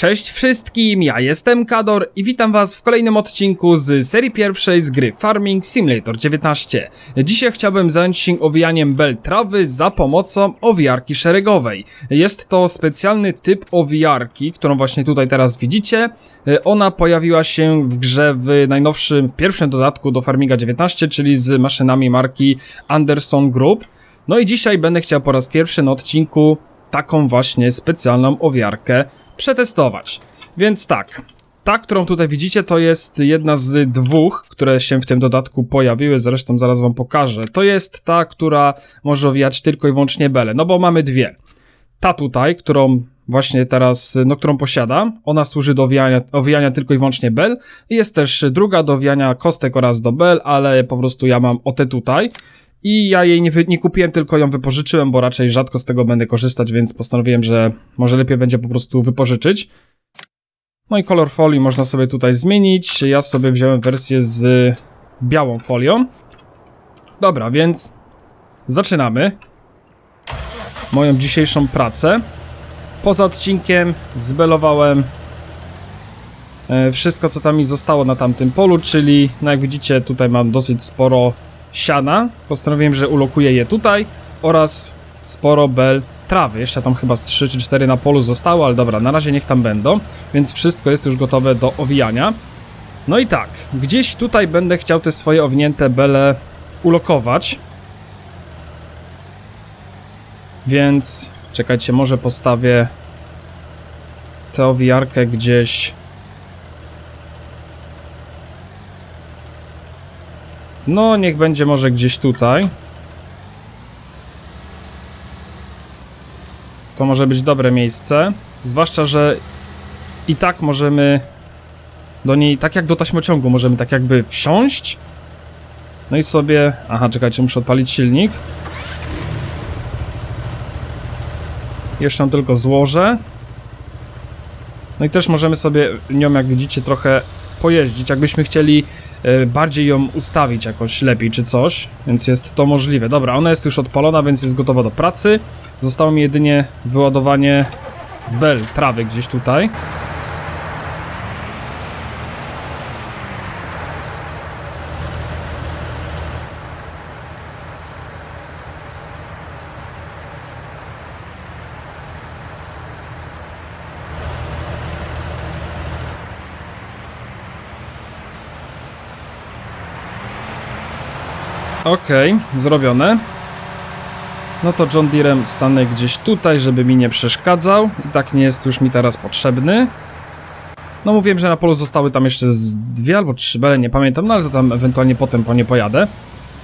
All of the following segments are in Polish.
Cześć wszystkim, ja jestem Kador i witam was w kolejnym odcinku z serii pierwszej z gry Farming Simulator 19. Dzisiaj chciałbym zająć się owijaniem bel trawy za pomocą owijarki szeregowej. Jest to specjalny typ owijarki, którą właśnie tutaj teraz widzicie. Ona pojawiła się w grze w najnowszym, w pierwszym dodatku do Farminga 19, czyli z maszynami marki Anderson Group. No i dzisiaj będę chciał po raz pierwszy na odcinku taką właśnie specjalną owiarkę przetestować. Więc tak, ta, którą tutaj widzicie, to jest jedna z dwóch, które się w tym dodatku pojawiły, zresztą zaraz wam pokażę. To jest ta, która może owijać tylko i wyłącznie bele, no bo mamy dwie. Ta tutaj, którą właśnie teraz, no którą posiadam, ona służy do owijania, owijania tylko i wyłącznie bel. Jest też druga do owijania kostek oraz do bel, ale po prostu ja mam o te tutaj. I ja jej nie, nie kupiłem, tylko ją wypożyczyłem, bo raczej rzadko z tego będę korzystać, więc postanowiłem, że może lepiej będzie po prostu wypożyczyć. No i kolor folii można sobie tutaj zmienić. Ja sobie wziąłem wersję z białą folią. Dobra, więc zaczynamy moją dzisiejszą pracę. Poza odcinkiem zbelowałem e, wszystko, co tam mi zostało na tamtym polu, czyli, no jak widzicie, tutaj mam dosyć sporo siana. Postanowiłem, że ulokuję je tutaj oraz sporo bel trawy. Jeszcze tam chyba z 3 czy 4 na polu zostało, ale dobra, na razie niech tam będą, więc wszystko jest już gotowe do owijania. No i tak, gdzieś tutaj będę chciał te swoje owinięte bele ulokować. Więc czekajcie, może postawię tę owijarkę gdzieś No, niech będzie może gdzieś tutaj. To może być dobre miejsce. Zwłaszcza, że i tak możemy do niej, tak jak do taśmociągu, możemy tak jakby wsiąść. No i sobie... Aha, czekajcie, muszę odpalić silnik. Jeszcze ją tylko złożę. No i też możemy sobie nią, jak widzicie, trochę pojeździć, jakbyśmy chcieli bardziej ją ustawić jakoś lepiej czy coś, więc jest to możliwe. Dobra, ona jest już odpalona, więc jest gotowa do pracy. Zostało mi jedynie wyładowanie bel trawy gdzieś tutaj. Okej, zrobione. No to John Deerem stanę gdzieś tutaj, żeby mi nie przeszkadzał. I tak nie jest już mi teraz potrzebny. No mówiłem, że na polu zostały tam jeszcze dwie albo trzy bele, nie pamiętam, no ale to tam ewentualnie potem po nie pojadę.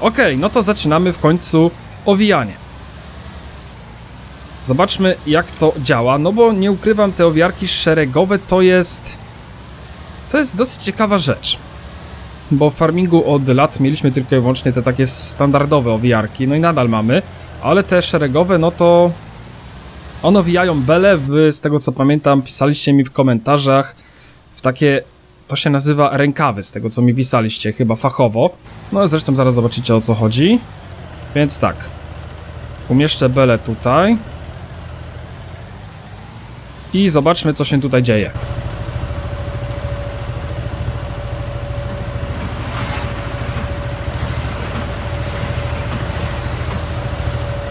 Okej, no to zaczynamy w końcu owijanie. Zobaczmy jak to działa, no bo nie ukrywam, te owiarki szeregowe to jest... To jest dosyć ciekawa rzecz bo w farmingu od lat mieliśmy tylko i wyłącznie te takie standardowe owijarki, no i nadal mamy, ale te szeregowe, no to one owijają bele, wy z tego co pamiętam pisaliście mi w komentarzach w takie, to się nazywa rękawy, z tego co mi pisaliście, chyba fachowo, no zresztą zaraz zobaczycie o co chodzi, więc tak, umieszczę bele tutaj i zobaczmy co się tutaj dzieje.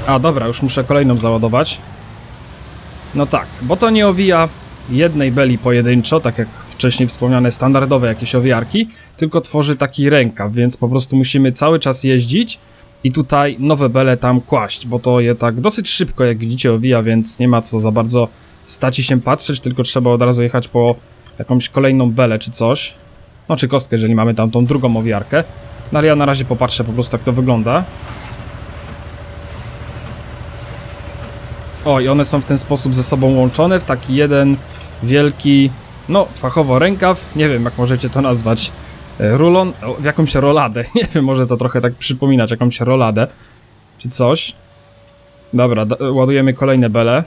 A dobra, już muszę kolejną załadować. No tak, bo to nie owija jednej beli pojedynczo, tak jak wcześniej wspomniane standardowe jakieś owijarki, tylko tworzy taki rękaw, więc po prostu musimy cały czas jeździć i tutaj nowe bele tam kłaść, bo to je tak dosyć szybko, jak widzicie, owija, więc nie ma co za bardzo stać i się patrzeć, tylko trzeba od razu jechać po jakąś kolejną belę czy coś. No czy kostkę, jeżeli mamy tam tą drugą owijarkę. No ale ja na razie popatrzę po prostu jak to wygląda. O, i one są w ten sposób ze sobą łączone w taki jeden wielki, no fachowo rękaw, nie wiem jak możecie to nazwać, e, rulon, w jakąś roladę, nie wiem, może to trochę tak przypominać jakąś roladę, czy coś. Dobra, ładujemy kolejne bele.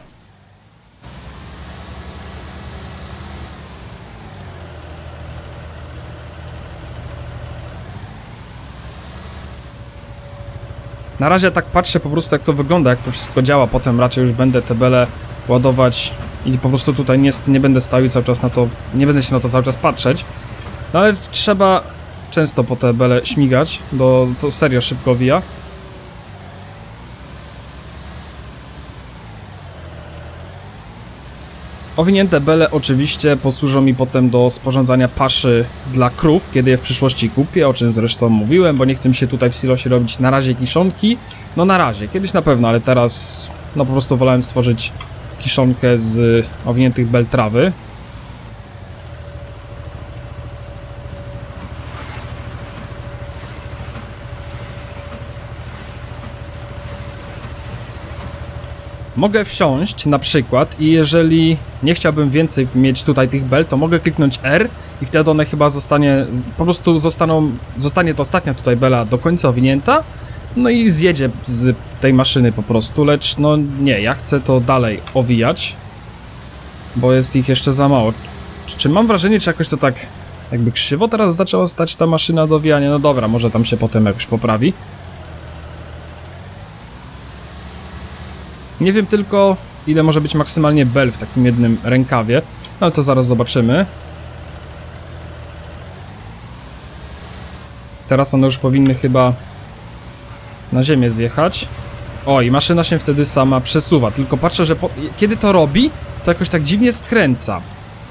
Na razie tak patrzę po prostu jak to wygląda, jak to wszystko działa, potem raczej już będę te bele ładować I po prostu tutaj nie, nie będę stał cały czas na to, nie będę się na to cały czas patrzeć. No ale trzeba często po te bele śmigać, bo to serio szybko wija. Owinięte bele oczywiście posłużą mi potem do sporządzania paszy dla krów, kiedy je w przyszłości kupię, o czym zresztą mówiłem, bo nie chcę mi się tutaj w silosie robić na razie kiszonki. No na razie, kiedyś na pewno, ale teraz no po prostu wolałem stworzyć kiszonkę z owiniętych bel trawy. Mogę wsiąść na przykład i jeżeli nie chciałbym więcej mieć tutaj tych bel, to mogę kliknąć R i wtedy one chyba zostanie, po prostu zostaną, zostanie to ostatnia tutaj bela do końca owinięta, no i zjedzie z tej maszyny po prostu, lecz no nie, ja chcę to dalej owijać, bo jest ich jeszcze za mało. Czy, mam wrażenie, czy jakoś to tak jakby krzywo teraz zaczęła stać ta maszyna do owijania? No dobra, może tam się potem jakoś poprawi. Nie wiem tylko, ile może być maksymalnie bel w takim jednym rękawie, no ale to zaraz zobaczymy. Teraz one już powinny chyba na ziemię zjechać. O, i maszyna się wtedy sama przesuwa, tylko patrzę, że po... kiedy to robi, to jakoś tak dziwnie skręca.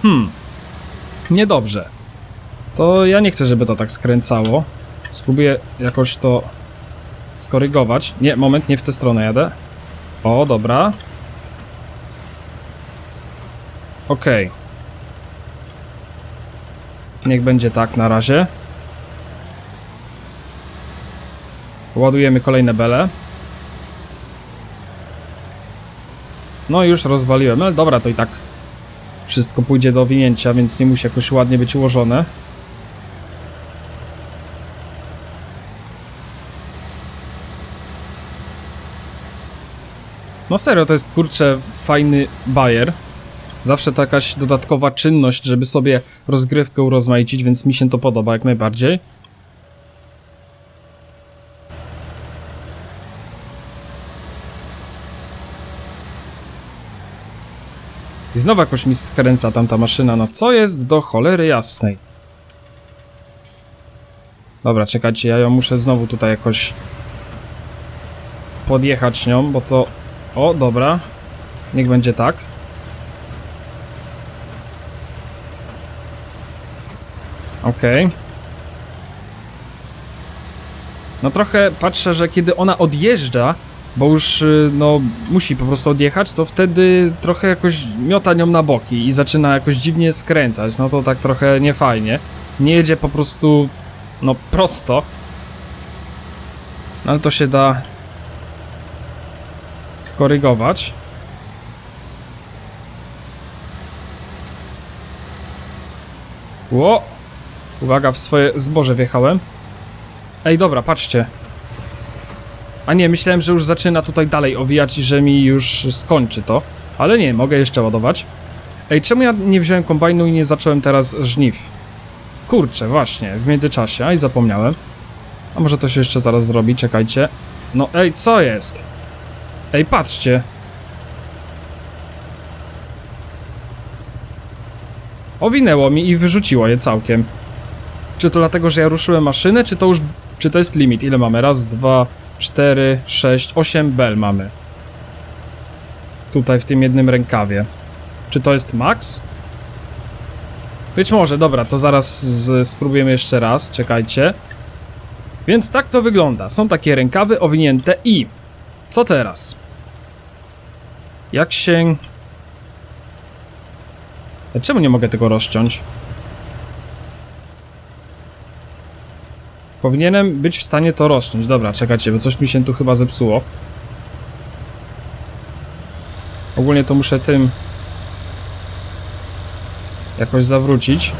Hmm. Niedobrze. To ja nie chcę, żeby to tak skręcało. Spróbuję jakoś to skorygować. Nie, moment, nie w tę stronę jadę. O, dobra. Okej. Niech będzie tak na razie. Ładujemy kolejne bele. No już rozwaliłem, ale dobra, to i tak wszystko pójdzie do owinięcia, więc nie musi jakoś ładnie być ułożone. No serio, to jest kurczę fajny bajer. Zawsze to jakaś dodatkowa czynność, żeby sobie rozgrywkę urozmaicić, więc mi się to podoba jak najbardziej. I znowu jakoś mi skręca tamta maszyna, no co jest do cholery jasnej? Dobra, czekajcie, ja ją muszę znowu tutaj jakoś podjechać nią, bo to... O, dobra. Niech będzie tak. Okej. No trochę patrzę, że kiedy ona odjeżdża, bo już y, no musi po prostu odjechać, to wtedy trochę jakoś miota nią na boki i zaczyna jakoś dziwnie skręcać. No to tak trochę niefajnie. Nie jedzie po prostu no prosto. No ale to się da skorygować. Ło! Uwaga, w swoje zboże wjechałem. Ej, dobra, patrzcie. A nie, myślałem, że już zaczyna tutaj dalej owijać i że mi już skończy to. Ale nie, mogę jeszcze ładować. Ej, czemu ja nie wziąłem kombajnu i nie zacząłem teraz żniw? Kurczę, właśnie, w międzyczasie, a i zapomniałem. A może to się jeszcze zaraz zrobi, czekajcie. No ej, co jest? Ej, patrzcie. Owinęło mi i wyrzuciło je całkiem. Czy to dlatego, że ja ruszyłem maszynę, czy to już... Czy to jest limit? Ile mamy? Raz, dwa, cztery, sześć, osiem bel mamy. Tutaj w tym jednym rękawie. Czy to jest max? Być może, dobra, to zaraz z, spróbujemy jeszcze raz, czekajcie. Więc tak to wygląda. Są takie rękawy owinięte i... Co teraz? Jak się... Czemu nie mogę tego rozciąć? Powinienem być w stanie to rozciąć. Dobra, czekajcie, bo coś mi się tu chyba zepsuło. Ogólnie to muszę tym jakoś zawrócić.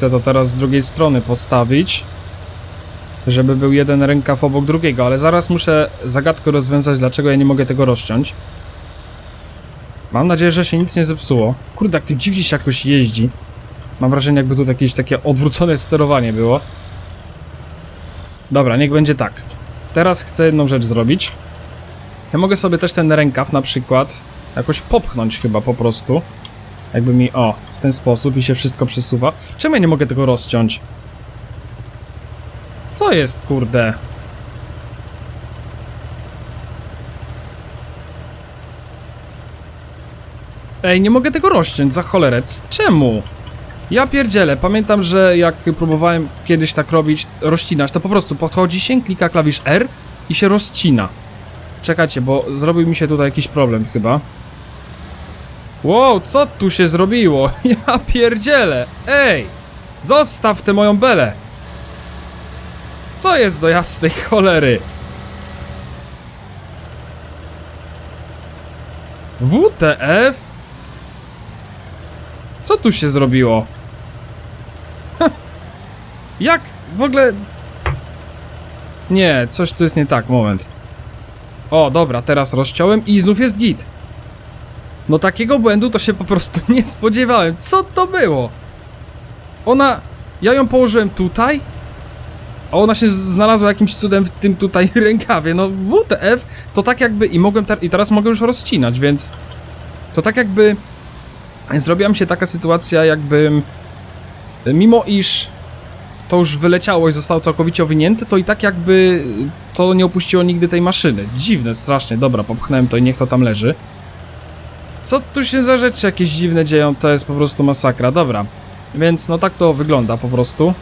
Chcę to teraz z drugiej strony postawić, żeby był jeden rękaw obok drugiego, ale zaraz muszę zagadkę rozwiązać, dlaczego ja nie mogę tego rozciąć. Mam nadzieję, że się nic nie zepsuło. Kurde, jak tym dziwnie się jakoś jeździ. Mam wrażenie, jakby tu jakieś takie odwrócone sterowanie było. Dobra, niech będzie tak. Teraz chcę jedną rzecz zrobić. Ja mogę sobie też ten rękaw na przykład jakoś popchnąć chyba po prostu. Jakby mi, o, w ten sposób i się wszystko przesuwa. Czemu ja nie mogę tego rozciąć? Co jest, kurde? Ej, nie mogę tego rozciąć, za cholerę. C- Czemu? Ja pierdzielę, pamiętam, że jak próbowałem kiedyś tak robić, rozcinać, to po prostu podchodzi się, klika klawisz R i się rozcina. Czekajcie, bo zrobił mi się tutaj jakiś problem chyba. Wow, co tu się zrobiło? Ja pierdzielę! Ej! Zostaw tę moją belę! Co jest do jasnej cholery? WTF? Co tu się zrobiło? Jak? W ogóle... Nie, coś tu jest nie tak, moment. O, dobra, teraz rozciąłem i znów jest git. No takiego błędu to się po prostu nie spodziewałem. Co to było? Ona... Ja ją położyłem tutaj, a ona się znalazła jakimś cudem w tym tutaj rękawie. No WTF to tak jakby... I mogłem... I teraz mogę już rozcinać, więc... To tak jakby... Zrobiła mi się taka sytuacja, jakbym... Mimo iż to już wyleciało i zostało całkowicie owinięte, to i tak jakby to nie opuściło nigdy tej maszyny. Dziwne, strasznie. Dobra, popchnąłem to i niech to tam leży. Co tu się za rzeczy jakieś dziwne dzieją, to jest po prostu masakra. Dobra, więc no tak to wygląda po prostu.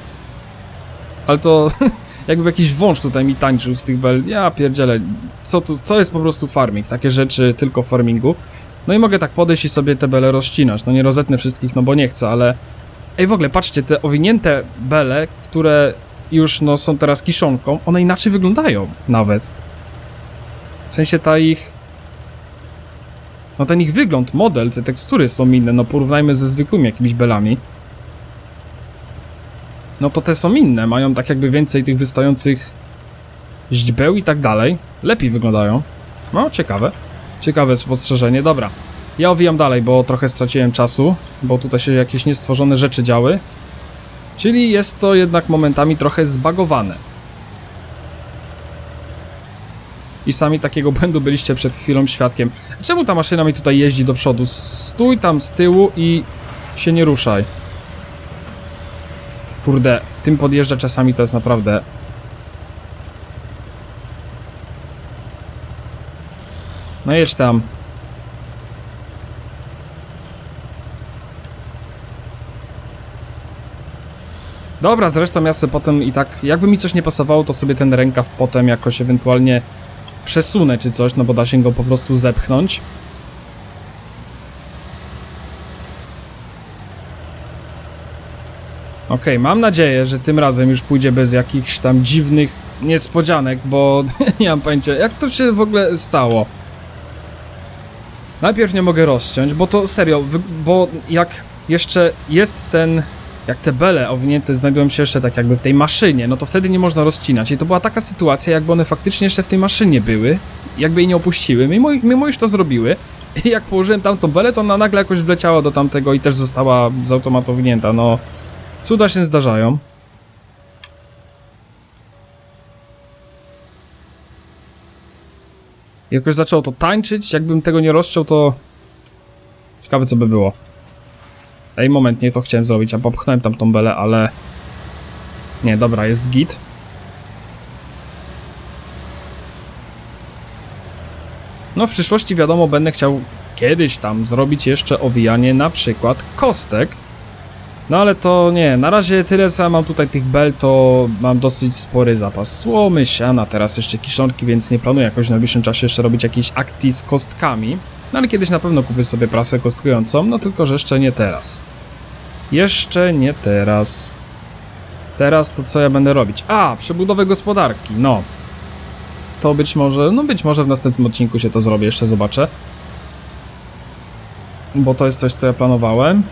Ale to jakby jakiś wąż tutaj mi tańczył z tych bel. Ja pierdzielę, co tu, to jest po prostu farming, takie rzeczy tylko w farmingu. No i mogę tak podejść i sobie te bele rozcinać. No nie rozetnę wszystkich, no bo nie chcę, ale... Ej, w ogóle, patrzcie, te owinięte bele, które już no są teraz kiszonką, one inaczej wyglądają nawet. W sensie ta ich... No ten ich wygląd, model, te tekstury są inne, no porównajmy ze zwykłymi jakimiś belami. No to te są inne, mają tak jakby więcej tych wystających źdźbeł i tak dalej. Lepiej wyglądają. No, ciekawe. Ciekawe spostrzeżenie, dobra. Ja owijam dalej, bo trochę straciłem czasu, bo tutaj się jakieś niestworzone rzeczy działy. Czyli jest to jednak momentami trochę zbagowane. I sami takiego błędu byliście przed chwilą świadkiem. Czemu ta maszyna mi tutaj jeździ do przodu? Stój tam z tyłu i się nie ruszaj. Kurde, tym podjeżdża czasami to jest naprawdę... No jedź tam. Dobra, zresztą ja sobie potem i tak, jakby mi coś nie pasowało, to sobie ten rękaw potem jakoś ewentualnie przesunę czy coś, no bo da się go po prostu zepchnąć. Okej, mam nadzieję, że tym razem już pójdzie bez jakichś tam dziwnych niespodzianek, bo nie mam pojęcia, jak to się w ogóle stało. Najpierw nie mogę rozciąć, bo to serio, bo jak jeszcze jest ten, jak te bele owinięte znajdują się jeszcze tak jakby w tej maszynie, no to wtedy nie można rozcinać. I to była taka sytuacja, jakby one faktycznie jeszcze w tej maszynie były, jakby jej nie opuściły, mimo, mimo iż to zrobiły. I jak położyłem tamtą belę, to ona nagle jakoś wleciała do tamtego i też została z automatu owinięta, no... Cuda się zdarzają. Jakoś zaczęło to tańczyć, jakbym tego nie rozciął, to... Ciekawe co by było. Ej, moment, nie to chciałem zrobić, a popchnąłem tam tą belę, ale... Nie, dobra, jest git. No w przyszłości wiadomo, będę chciał kiedyś tam zrobić jeszcze owijanie na przykład kostek. No ale to nie, na razie tyle co ja mam tutaj tych bel, to mam dosyć spory zapas słomy, siana, teraz jeszcze kiszonki, więc nie planuję jakoś w najbliższym czasie jeszcze robić jakiejś akcji z kostkami. No ale kiedyś na pewno kupię sobie prasę kostkującą, no tylko że jeszcze nie teraz. Jeszcze nie teraz. Teraz to co ja będę robić? A, przebudowę gospodarki, no. To być może, no być może w następnym odcinku się to zrobię, jeszcze zobaczę. Bo to jest coś, co ja planowałem.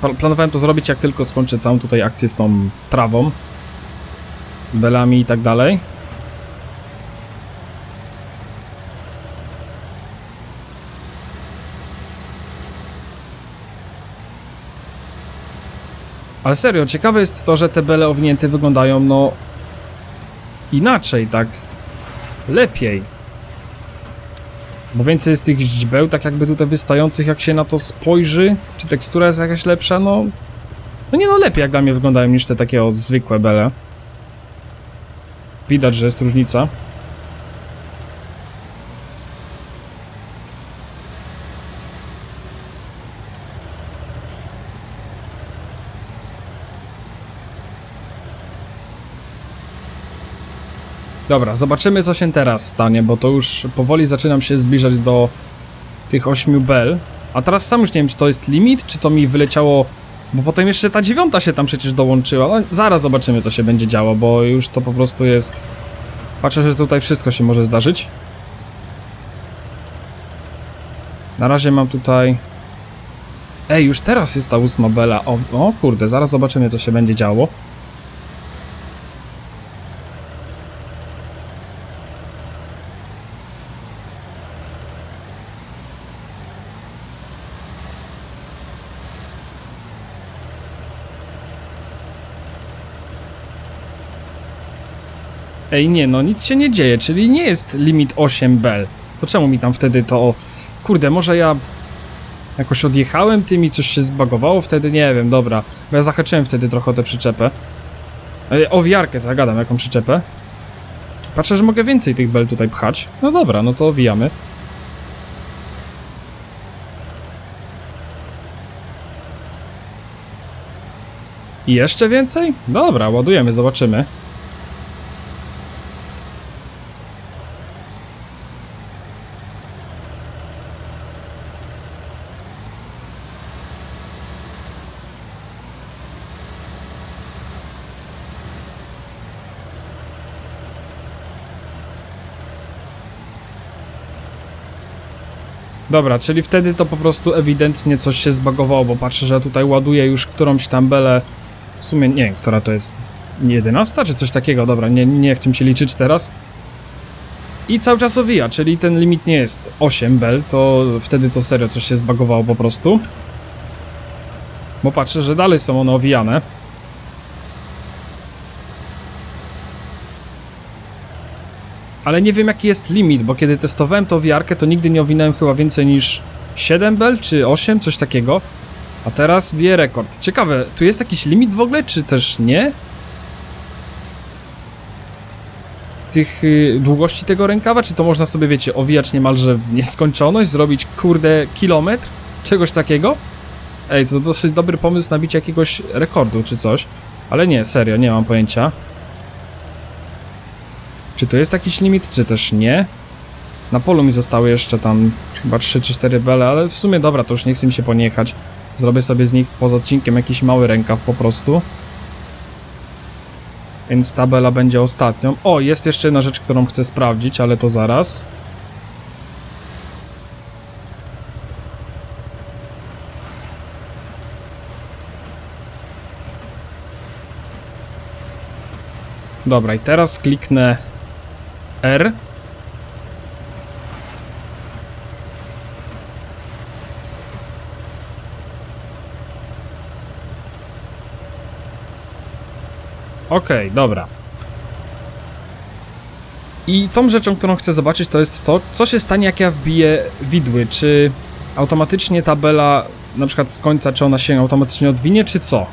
Pla- Planowałem to zrobić, jak tylko skończę całą tutaj akcję z tą trawą, belami i tak dalej. Ale serio, ciekawe jest to, że te bele owinięte wyglądają, no... Inaczej, tak... Lepiej. Bo więcej jest tych źdźbeł, tak jakby tutaj wystających, jak się na to spojrzy. Czy tekstura jest jakaś lepsza? No... No nie no, lepiej jak dla mnie wyglądają niż te takie o, zwykłe bele. Widać, że jest różnica. Dobra, zobaczymy co się teraz stanie, bo to już powoli zaczynam się zbliżać do tych 8 bel. A teraz sam już nie wiem, czy to jest limit, czy to mi wyleciało... Bo potem jeszcze ta dziewiąta się tam przecież dołączyła. No, zaraz zobaczymy, co się będzie działo, bo już to po prostu jest... Patrzę, że tutaj wszystko się może zdarzyć. Na razie mam tutaj... Ej, już teraz jest ta ósma bela. O, o kurde, zaraz zobaczymy, co się będzie działo. Ej, nie, no nic się nie dzieje, czyli nie jest limit 8 bel. To czemu mi tam wtedy to... Kurde, może ja jakoś odjechałem tym i coś się zbagowało wtedy? Nie wiem, dobra. Bo ja zahaczyłem wtedy trochę o tę przyczepę. Ej, o wiarkę zagadam, jaką przyczepę. Patrzę, że mogę więcej tych bel tutaj pchać. No dobra, no to owijamy. I jeszcze więcej? Dobra, ładujemy, zobaczymy. Dobra, czyli wtedy to po prostu ewidentnie coś się zbagowało, bo patrzę, że tutaj ładuję już którąś tam belę. W sumie nie wiem, która to jest. 11 czy coś takiego, dobra, nie, nie chcę się liczyć teraz. I cały czas owija, czyli ten limit nie jest 8 bel, to wtedy to serio coś się zbagowało po prostu. Bo patrzę, że dalej są one owijane. Ale nie wiem jaki jest limit, bo kiedy testowałem tą wiarkę, to nigdy nie owinąłem chyba więcej niż 7 bel czy 8, coś takiego. A teraz bije rekord. Ciekawe, tu jest jakiś limit w ogóle, czy też nie? Tych y, długości tego rękawa, czy to można sobie, wiecie, owijać niemalże w nieskończoność, zrobić kurde kilometr? Czegoś takiego? Ej, to dosyć dobry pomysł na bicie jakiegoś rekordu czy coś. Ale nie, serio, nie mam pojęcia. Czy to jest jakiś limit, czy też nie? Na polu mi zostały jeszcze tam chyba 3 czy 4 bele, ale w sumie dobra, to już nie chce mi się poniechać. Zrobię sobie z nich poza odcinkiem jakiś mały rękaw po prostu. Więc ta bela będzie ostatnią. O, jest jeszcze jedna rzecz, którą chcę sprawdzić, ale to zaraz. Dobra, i teraz kliknę R. Okej, dobra. I tą rzeczą, którą chcę zobaczyć, to jest to, co się stanie, jak ja wbiję widły. Czy automatycznie tabela, na przykład z końca, czy ona się automatycznie odwinie, czy co?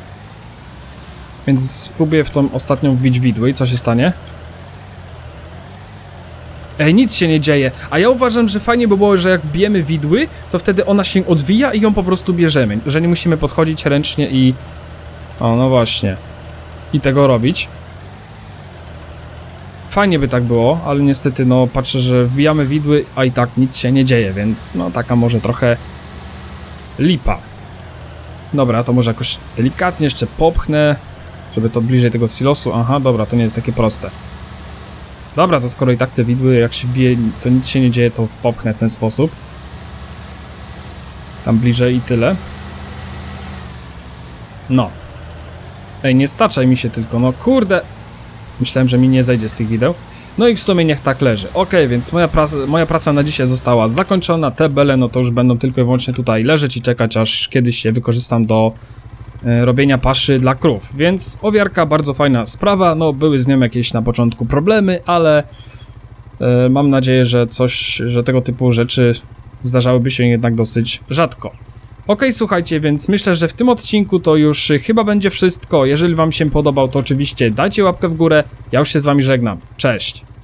Więc spróbuję w tą ostatnią wbić widły i co się stanie? Ej, nic się nie dzieje. A ja uważam, że fajnie by było, że jak bijemy widły, to wtedy ona się odwija i ją po prostu bierzemy. Że nie musimy podchodzić ręcznie i... O, no właśnie. I tego robić. Fajnie by tak było, ale niestety, no, patrzę, że wbijamy widły, a i tak nic się nie dzieje, więc no, taka może trochę lipa. Dobra, to może jakoś delikatnie jeszcze popchnę, żeby to bliżej tego silosu. Aha, dobra, to nie jest takie proste. Dobra, to skoro i tak te widły, jak się wbije, to nic się nie dzieje, to popchnę w ten sposób. Tam bliżej i tyle. No. Ej, nie staczaj mi się tylko, no kurde. Myślałem, że mi nie zejdzie z tych wideł. No i w sumie niech tak leży. Ok, więc moja praca, moja praca na dzisiaj została zakończona. Te bele, no to już będą tylko i wyłącznie tutaj leżeć i czekać, aż kiedyś się wykorzystam do robienia paszy dla krów, więc owiarka bardzo fajna sprawa, no były z nią jakieś na początku problemy, ale e, mam nadzieję, że coś, że tego typu rzeczy zdarzałyby się jednak dosyć rzadko. Okej, słuchajcie, więc myślę, że w tym odcinku to już chyba będzie wszystko. Jeżeli wam się podobał, to oczywiście dajcie łapkę w górę. Ja już się z wami żegnam. Cześć!